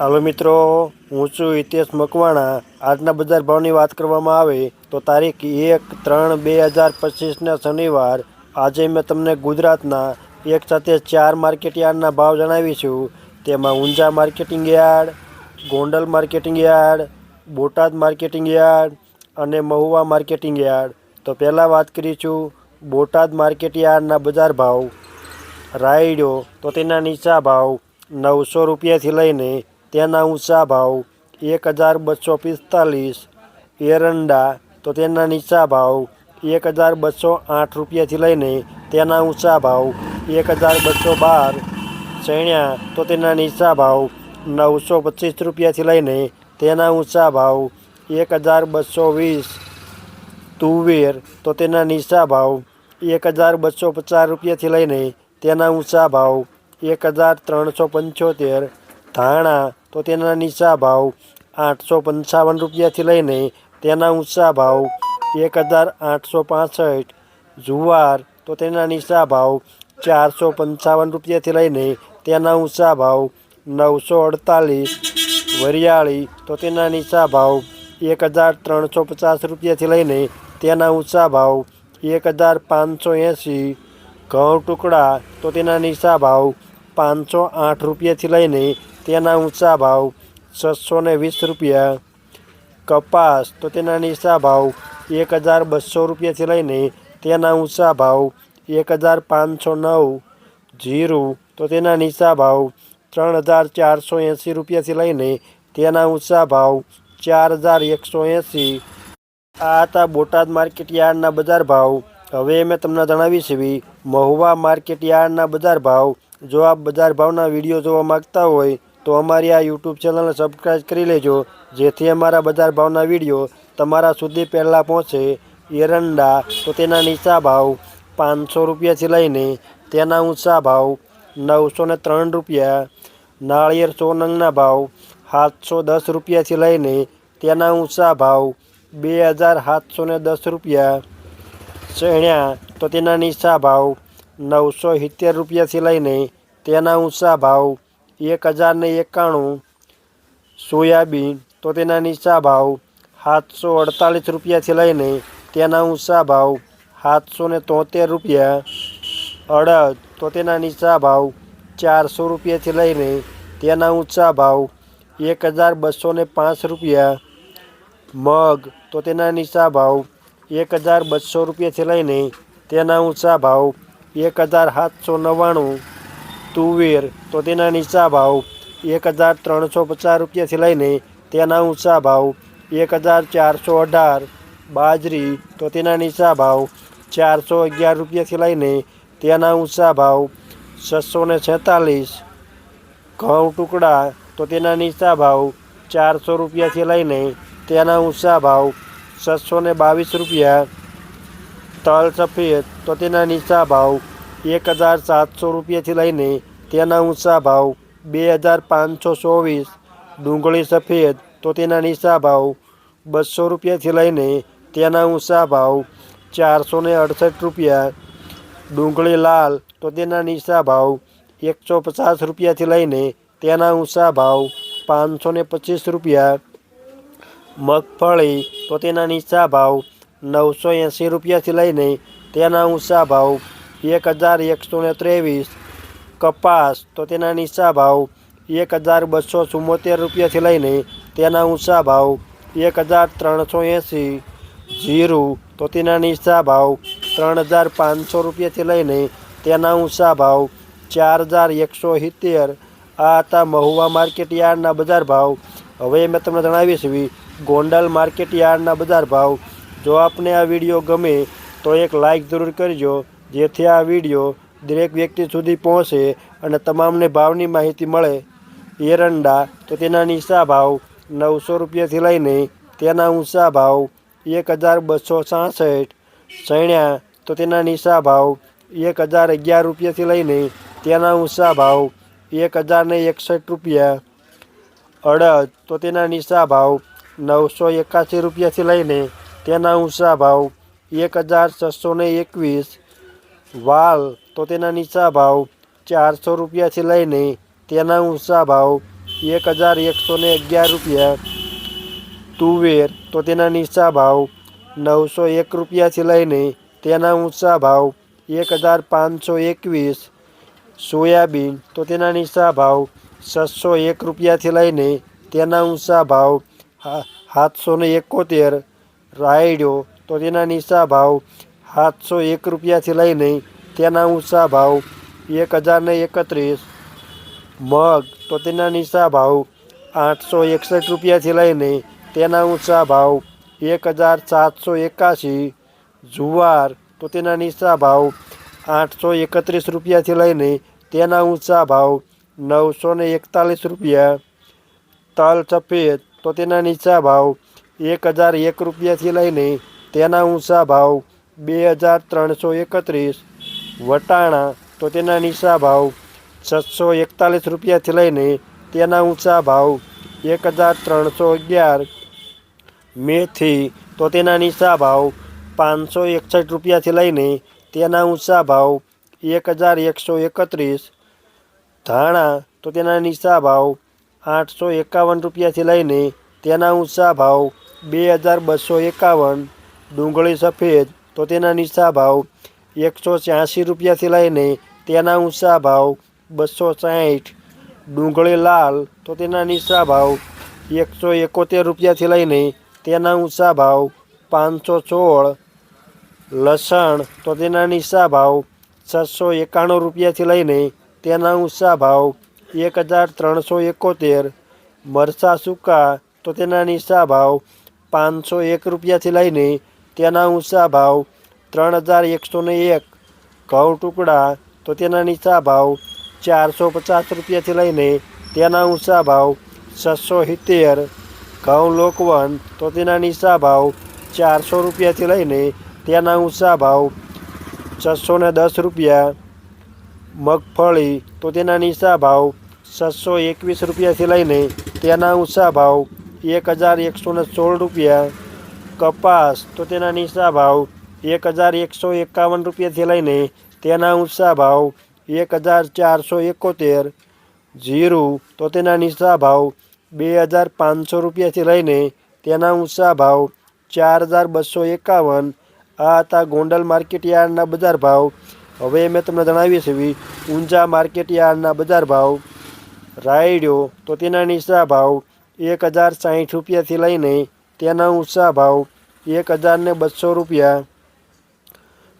હાલો મિત્રો, હું છું હિતેશ મકવાણા. આજના બજાર ભાવની વાત કરવામાં આવે તો તારીખ એક ત્રણ બે હજાર પચીસના શનિવાર. આજે મેં તમને ગુજરાતના એક સાથે ચાર માર્કેટ યાર્ડના ભાવ જણાવીશું તેમાં Unjha marketing yard, Gondal marketing yard, Botad marketing yard અને મહુવા માર્કેટિંગ યાર્ડ. તો પહેલાં વાત કરીશું બોટાદ માર્કેટ યાર્ડના બજાર ભાવ. રાયડો તો તેના નીચા ભાવ નવસો રૂપિયાથી લઈને તેના ઊંચા ભાવ એક હજાર બસો પિસ્તાલીસ. એરંડા, તો તેના નીચા ભાવ એક હજાર બસો આઠ રૂપિયાથી લઈને તેના ઊંચા ભાવ એક હજાર બસો બાર. ચણ્યા, તો તેના નીચા ભાવ નવસો પચીસ રૂપિયાથી લઈને તેના ઊંચા ભાવ એક હજાર બસો વીસ. તુવેર, તો તેના નીચા ભાવ એક હજાર બસો પચાસ રૂપિયાથી લઈને તેના ઊંચા ભાવ એક હજાર ત્રણસો પંચોતેર. ધાણા તો તેના નીચા ભાવ આઠસો પંચાવન રૂપિયાથી લઈને તેના ઊંચા ભાવ એક હજાર આઠસો પાસઠ. જુવાર, તો તેના નીચા ભાવ ચારસો પંચાવન રૂપિયાથી લઈને તેના ઊંચા ભાવ નવસો અડતાલીસ. વરિયાળી, તો તેના નીચા ભાવ એક હજાર ત્રણસો પચાસ રૂપિયાથી લઈને તેના ઊંચા ભાવ એક હજાર પાંચસો એંસી. ઘઉં ટુકડા, તો તેના નીચા ભાવ પાંચસો આઠ રૂપિયાથી લઈને તેના ઊંચા ભાવ છસો ને વીસ રૂપિયા. કપાસ તો તેના નીચા ભાવ એક હજાર બસો રૂપિયાથી લઈને તેના ઊંચા ભાવ એક હજાર પાંચસો નવ. જીરું તો તેના નીચા ભાવ ત્રણ હજાર ચારસો એંસી રૂપિયાથી લઈને તેના ઊંચા ભાવ ચાર હજાર એકસો એંસી. આ હતા બોટાદ માર્કેટ યાર્ડના બજાર ભાવ. હવે મેં તમને જણાવી છે મહુવા માર્કેટ યાર્ડના બજાર ભાવ જો આપ બજાર ભાવના વીડિયો જોવા માગતા હોય, તો અમારી આ યુટ્યુબ ચેનલને સબસ્ક્રાઈબ કરી લેજો, જેથી અમારા બજાર ભાવના વીડિયો તમારા સુધી પહેલાં પહોંચે. એરંડા તો તેના નીચા ભાવ પાંચસો રૂપિયાથી લઈને તેના ઊંચા ભાવ નવસો ને ત્રણ રૂપિયા. નાળિયેર સો નંગના ભાવ સાતસો દસ રૂપિયાથી લઈને તેના ઊંચા ભાવ બે હજાર સાતસો દસ રૂપિયા. ચણ્યા તો તેના નીચા ભાવ નવસો સિત્તેર રૂપિયાથી લઈને તેના ઊંચા ભાવ એક હજારને એકાણું. સોયાબીન તો તેના નીચા ભાવ સાતસો અડતાલીસ રૂપિયાથી લઈને તેના ઊંચા ભાવ સાતસો ને તોતેર રૂપિયા. અડદ તો તેના નીચા ભાવ ચારસો રૂપિયાથી લઈને તેના ઊંચા ભાવ એક હજાર બસો ને પાંચ રૂપિયા. મગ તો તેના નીચા ભાવ એક હજાર બસો રૂપિયાથી લઈને તેના ઊંચા ભાવ એક હજાર સાતસો નવ્વાણું. તુવેર, તો તેના નીચા ભાવ એક હજાર ત્રણસો પચાસ રૂપિયાથી લઈને તેના ઊંચા ભાવ એક હજાર ચારસો અઢાર. બાજરી, તો તેના નીચા ભાવ ચારસો અગિયાર રૂપિયાથી લઈને તેના ઊંચા ભાવ છસો ને છેતાલીસ. ઘઉં ટુકડા, તો તેના નીચા ભાવ ચારસો રૂપિયાથી લઈને તેના ઊંચા ભાવ છસો ને બાવીસ રૂપિયા. તલ સફેદ તો તેના નીચા ભાવ એક હજાર સાતસો રૂપિયાથી લઈને તેના ઊંચા ભાવ બે હજાર પાંચસો ચોવીસ ડુંગળી સફેદ તો તેના નીચા ભાવ બસો રૂપિયાથી લઈને તેના ઊંચા ભાવ ચારસો ને અડસઠ રૂપિયા ડુંગળી લાલ તો તેના નીચા ભાવ એકસો પચાસ રૂપિયાથી લઈને તેના ઊંચા ભાવ પાંચસો ને પચીસ રૂપિયા મગફળી તો તેના નીચા ભાવ નવસો એંસી રૂપિયાથી લઈને તેના ઊંચા ભાવ એક હજાર એકસો ને ત્રેવીસ કપાસ, તો તેના નીચા ભાવ એક હજાર બસો ચુમ્મોતેર રૂપિયાથી લઈને તેના ઊંચા ભાવ એક હજાર ત્રણસો એંસી જીરું, તો તેના નીચા ભાવ ત્રણ હજાર પાંચસો રૂપિયાથી લઈને તેના ઊંચા ભાવ ચાર હજાર એકસો સિત્તેર. આ હતા મહુવા માર્કેટ યાર્ડના બજાર ભાવ. હવે મેં તમને જણાવીશ ગોંડલ માર્કેટ યાર્ડના બજાર ભાવ જો આપને આ વીડિયો ગમે, તો એક લાઈક જરૂર કરજો, જેથી આ વીડિયો દરેક વ્યક્તિ સુધી પહોંચે અને તમામને ભાવની માહિતી મળે. એરંડા, તો તેના નીચા ભાવ નવસો રૂપિયાથી લઈને તેના ઊંચા ભાવ એક હજાર બસો છાસઠ ચણ્યા તો તેના નીચા ભાવ એક હજાર અગિયાર રૂપિયાથી લઈને તેના ઊંચા ભાવ એક હજાર ને એકસઠ રૂપિયા. અડદ, તો તેના નીચા ભાવ નવસો એકાસી રૂપિયાથી લઈને તેના ઊંચા ભાવ એક હજાર છસો ને એકવીસ. વાલ તો તેના નીચા ભાવ ચારસો રૂપિયાથી લઈને તેના ઊંચા ભાવ એક હજાર એકસો ને અગિયાર રૂપિયા. તુવેર તો તેના નીચા ભાવ નવસો એક રૂપિયાથી લઈને તેના ઊંચા ભાવ એક હજાર પાંચસો એકવીસ. સોયાબીન તો તેના નીચા ભાવ છસો એક રૂપિયાથી લઈને તેના ઊંચા ભાવ સાતસો ને એકોતેર. રાયડો તો તેના નીચા ભાવ સાતસો એક રૂપિયાથી લઈને તેના ઊંચા ભાવ એક હજારને એકત્રીસ. મગ તો તેના નીચા ભાવ આઠસો એકસઠ રૂપિયાથી લઈને તેના ઊંચા ભાવ એક હજાર સાતસો એકાશી. જુવાર તો તેના નીચા ભાવ આઠસો એકત્રીસ રૂપિયાથી લઈને તેના ઊંચા ભાવ નવસો એકતાલીસ રૂપિયા. તલ સફેદ તો તેના નીચા ભાવ એક હજાર એક રૂપિયાથી લઈને તેના ઊંચા ભાવ બે હજાર ત્રણસો એકત્રીસ. વટાણા તો તેના નીચા ભાવ છસો એકતાલીસ રૂપિયાથી લઈને તેના ઊંચા ભાવ એક હજાર ત્રણસો અગિયાર. મેથી તો તેના નીચા ભાવ પાંચસો એકસઠ રૂપિયાથી લઈને તેના ઊંચા ભાવ એક હજાર એકસો એકત્રીસ. ધાણા તો તેના નીચા ભાવ આઠસો એકાવન રૂપિયાથી લઈને તેના ઊંચા ભાવ બે હજાર બસો એકાવન, ડુંગળી સફેદ, તો તેના નીચા ભાવ એકસો છ્યાસી રૂપિયાથી લઈને તેના ઊંચા ભાવ બસો સાઠ ડુંગળી લાલ, તો તેના નીચા ભાવ એકસો એકોતેર રૂપિયાથી લઈને તેના ઊંચા ભાવ પાંચસો સોળ. લસણ, તો તેના નીચા ભાવ છસો એકાણું રૂપિયાથી લઈને તેના ઊંચા ભાવ એક હજાર ત્રણસો એકોતેર. મરચાં સૂકા, તો તેના નીચા ભાવ પાંચસો એક રૂપિયાથી લઈને તેના ઊંચા ભાવ ત્રણ હજાર એકસો ને એક. ઘઉં ટુકડા તો તેના નીચા ભાવ ચારસો પચાસ રૂપિયાથી લઈને તેના ઊંચા ભાવ છસો સિત્તેર. ઘઉં લોકવન તો તેના નીચા ભાવ ચારસો રૂપિયાથી લઈને તેના ઊંચા ભાવ છસો ને દસ રૂપિયા. મગફળી તો તેના નીચા ભાવ છસો એકવીસ રૂપિયાથી લઈને તેના ઊંચા ભાવ એક હજાર એકસો ને સોળ રૂપિયા. કપાસ તો તેના નીચા ભાવ એક હજાર એકસો એકાવન રૂપિયાથી લઈને તેના ઊંચા ભાવ એક હજાર ચારસો એકોતેર. જીરું તો તેના નીચા ભાવ બે હજાર પાંચસો રૂપિયાથી લઈને તેના ઊંચા ભાવ ચાર હજાર બસો એકાવન. આ હતા ગોંડલ માર્કેટ યાર્ડના બજાર ભાવ. હવે મેં તમને જણાવી છે એવી ઊંઝા માર્કેટ યાર્ડના બજાર ભાવ. રાયડ્યો તો તેના નીચા ભાવ એક હજાર સાઠ રૂપિયાથી લઈને તેના ઊંચા ભાવ એક હજાર ને બસો રૂપિયા.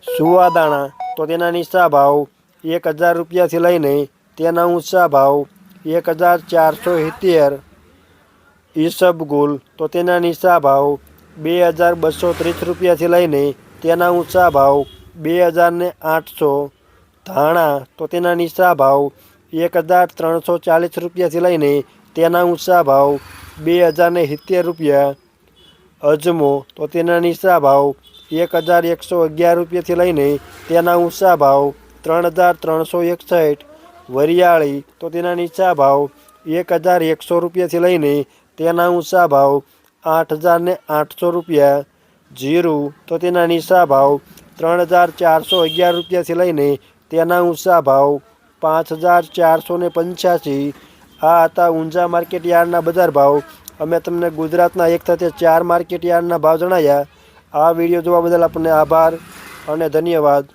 સુવાદાણા તો તેના નીચા ભાવ એક હજાર રૂપિયાથી લઈને તેના ઊંચા ભાવ એક હજાર ચારસો સિત્તેર. ઈસબગુલ તો તેના નીચા ભાવ બે હજાર બસો ત્રીસ રૂપિયાથી લઈને તેના ઊંચા ભાવ બે હજાર ને આઠસો. ધાણા તો તેના નીચા ભાવ એક હજાર ત્રણસો ચાલીસ રૂપિયાથી લઈને તેના ઊંચા ભાવ બે હજાર ને સિત્તેર રૂપિયા. અજમો તો તેના નીચા ભાવ એક હજાર એકસો અગિયાર રૂપિયાથી લઈને તેના ઊંચા ભાવ ત્રણ હજાર ત્રણસો એકસઠ. વરિયાળી તો તેના નીચા ભાવ એક હજાર એકસો રૂપિયાથી લઈને તેના ઊંચા ભાવ આઠ હજાર ને આઠસો રૂપિયા. જીરું તો તેના નીચા ભાવ ત્રણ હજાર ચારસો અગિયાર રૂપિયાથી લઈને તેના ઊંચા ભાવ પાંચ હજાર ચારસો ને પંચ્યાસી. આ હતા ઊંઝા માર્કેટ યાર્ડના બજાર ભાવ. અમે તમને ગુજરાતના એક સાથે ચાર માર્કેટ યાર્ડના ભાવ જણાવ્યા આ વીડિયો જોવા બદલ આપણને આભાર અને ધન્યવાદ.